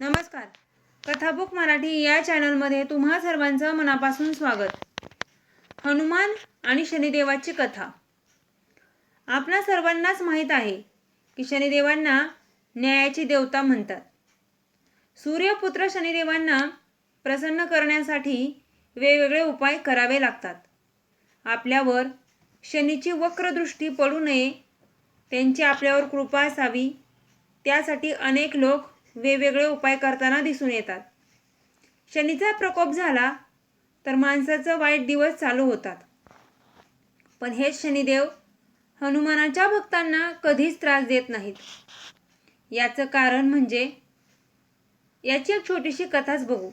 नमस्कार. कथाबुक मराठी या चॅनलमध्ये तुम्हा सर्वांचं मनापासून स्वागत. हनुमान आणि शनिदेवाची कथा. आपणा सर्वांनाच माहीत आहे की शनिदेवांना न्यायाची देवता म्हणतात. सूर्यपुत्र शनिदेवांना प्रसन्न करण्यासाठी वेगवेगळे उपाय करावे लागतात. आपल्यावर शनीची वक्रदृष्टी पडू नये त्यांची आपल्यावर कृपा असावी त्यासाठी अनेक लोक वेगवेगळे उपाय करताना दिसून येतात. शनीचा प्रकोप झाला तर माणसाचं वाईट दिवस चालू होतात. पण हेच शनिदेव हनुमानाच्या भक्तांना कधीच त्रास देत नाहीत. याचं कारण म्हणजे याची एक छोटीशी कथाच बघू.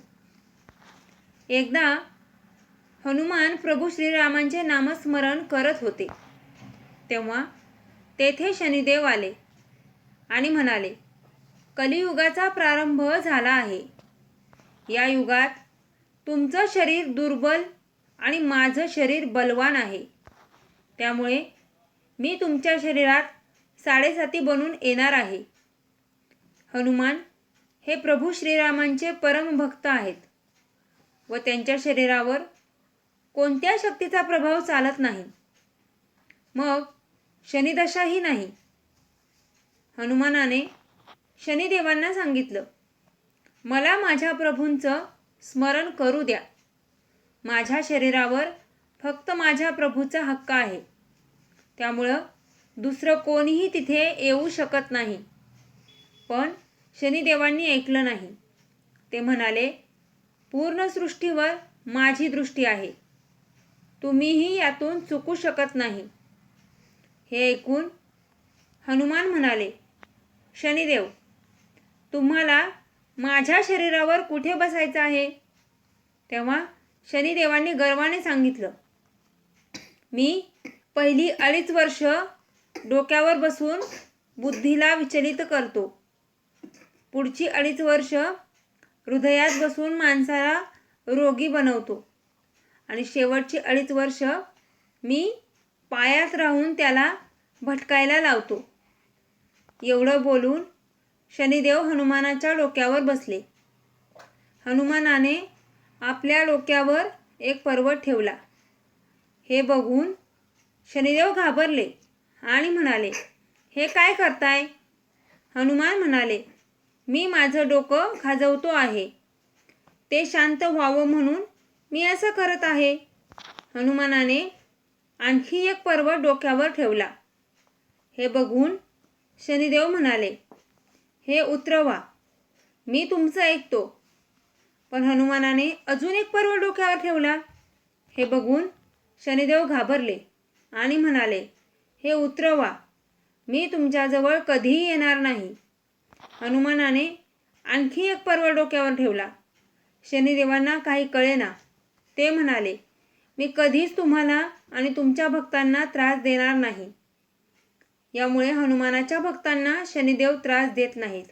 एकदा हनुमान प्रभू श्रीरामांचे नामस्मरण करत होते. तेव्हा तेथे शनिदेव आले आणि म्हणाले कलियुगाचा प्रारंभ झाला आहे. या युगात तुमचं शरीर दुर्बल आणि माझं शरीर बलवान आहे. त्यामुळे मी तुमच्या शरीरात साडेसाती बनून येणार आहे. हनुमान हे प्रभू श्रीरामांचे परमभक्त आहेत व त्यांच्या शरीरावर कोणत्या शक्तीचा प्रभाव चालत नाही. मग शनिदशाही नाही. हनुमानाने शनिदेवांना सांगितलं मला माझ्या प्रभूंचं स्मरण करू द्या. माझ्या शरीरावर फक्त माझ्या प्रभूचा हक्क आहे. त्यामुळं दुसरं कोणीही तिथे येऊ शकत नाही. पण शनिदेवांनी ऐकलं नाही. ते म्हणाले पूर्ण सृष्टीवर माझी दृष्टी आहे. तुम्हीही यातून चुकू शकत नाही. हे ऐकून हनुमान म्हणाले शनिदेव तुम्हाला माझ्या शरीरावर कुठे बसायचं आहे? तेव्हा शनिदेवांनी गर्वाने सांगितलं मी पहिली अडीच वर्ष डोक्यावर बसून बुद्धीला विचलित करतो. पुढची अडीच वर्ष हृदयात बसून माणसाला रोगी बनवतो. आणि शेवटची अडीच वर्ष मी पायात राहून त्याला भटकायला लावतो. एवढं बोलून शनिदेव हनुमानाच्या डोक्यावर बसले. हनुमानाने आपल्या डोक्यावर एक पर्वत ठेवला. हे बघून शनिदेव घाबरले आणि म्हणाले हे काय करताय? हनुमान म्हणाले मी माझं डोकं खाजवतो आहे. ते शांत व्हावं म्हणून मी असं करत आहे. हनुमानाने आणखी एक पर्वत डोक्यावर ठेवला. हे बघून शनिदेव म्हणाले हे उतरवा. मी तुमचं ऐकतो. पण हनुमानाने अजून एक पर्वत डोक्यावर ठेवला. हे बघून शनिदेव घाबरले आणि म्हणाले हे उतरवा. मी तुमच्याजवळ कधीही येणार नाही. हनुमानाने आणखी एक पर्वत डोक्यावर ठेवला. शनिदेवांना काही कळेना. ते म्हणाले मी कधीच तुम्हाला आणि तुमच्या भक्तांना त्रास देणार नाही. यामुळे हनुमानाच्या भक्तांना शनिदेव त्रास देत नाहीत.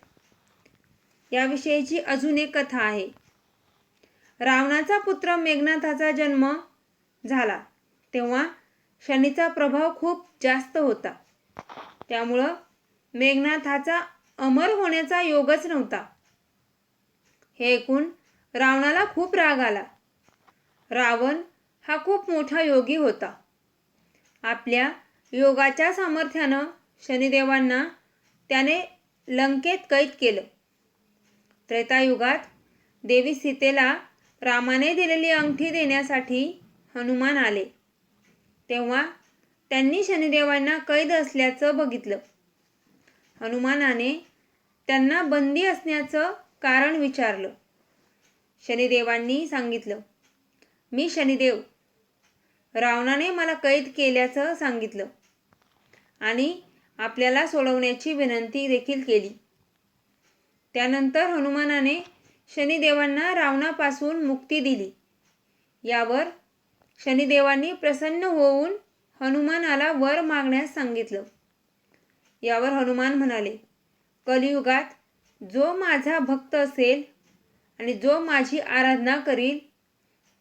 याविषयीची अजून एक कथा आहे. रावणाचा पुत्र मेघनाथाचा जन्म झाला तेव्हा शनीचा प्रभाव खूप जास्त होता. त्यामुळं मेघनाथाचा अमर होण्याचा योगच नव्हता. हे ऐकून रावणाला खूप राग आला. रावण हा खूप मोठा योगी होता. आपल्या योगाच्या सामर्थ्यानं शनिदेवांना त्याने लंकेत कैद केलं. त्रेतायुगात देवी सीतेला रामाने दिलेली अंगठी देण्यासाठी हनुमान आले. तेव्हा त्यांनी शनिदेवांना कैद असल्याचं बघितलं. हनुमानाने त्यांना बंदी असण्याचं कारण विचारलं. शनिदेवांनी सांगितलं मी शनिदेव. रावणाने मला कैद केल्याचं सांगितलं. आणि आपल्याला सोडवण्याची विनंती देखील केली. त्यानंतर हनुमानाने शनिदेवांना रावणापासून मुक्ती दिली. यावर शनिदेवांनी प्रसन्न होऊन हनुमानाला वर मागण्यास सांगितलं. यावर हनुमान म्हणाले कलियुगात जो माझा भक्त असेल आणि जो माझी आराधना करील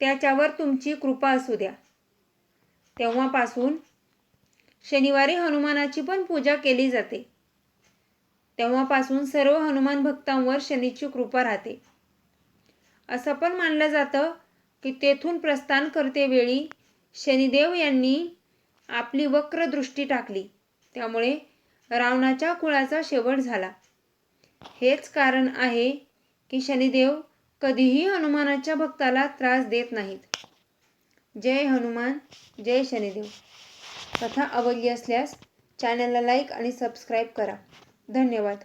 त्याच्यावर तुमची कृपा असू द्या. तेव्हापासून शनिवारी हनुमानाची पण पूजा केली जाते. तेव्हापासून सर्व हनुमान भक्तांवर शनीची कृपा राहते. असं पण मानलं जातं की तेथून प्रस्थान करतेवेळी शनिदेव यांनी आपली वक्र दृष्टी टाकली. त्यामुळे रावणाच्या कुळाचा शेवट झाला. हेच कारण आहे की शनिदेव कधीही हनुमानाच्या भक्ताला त्रास देत नाहीत. जय हनुमान जय शनिदेव. कथा आवडली असल्यास चॅनलला लाईक आणि सबस्क्राईब करा. धन्यवाद.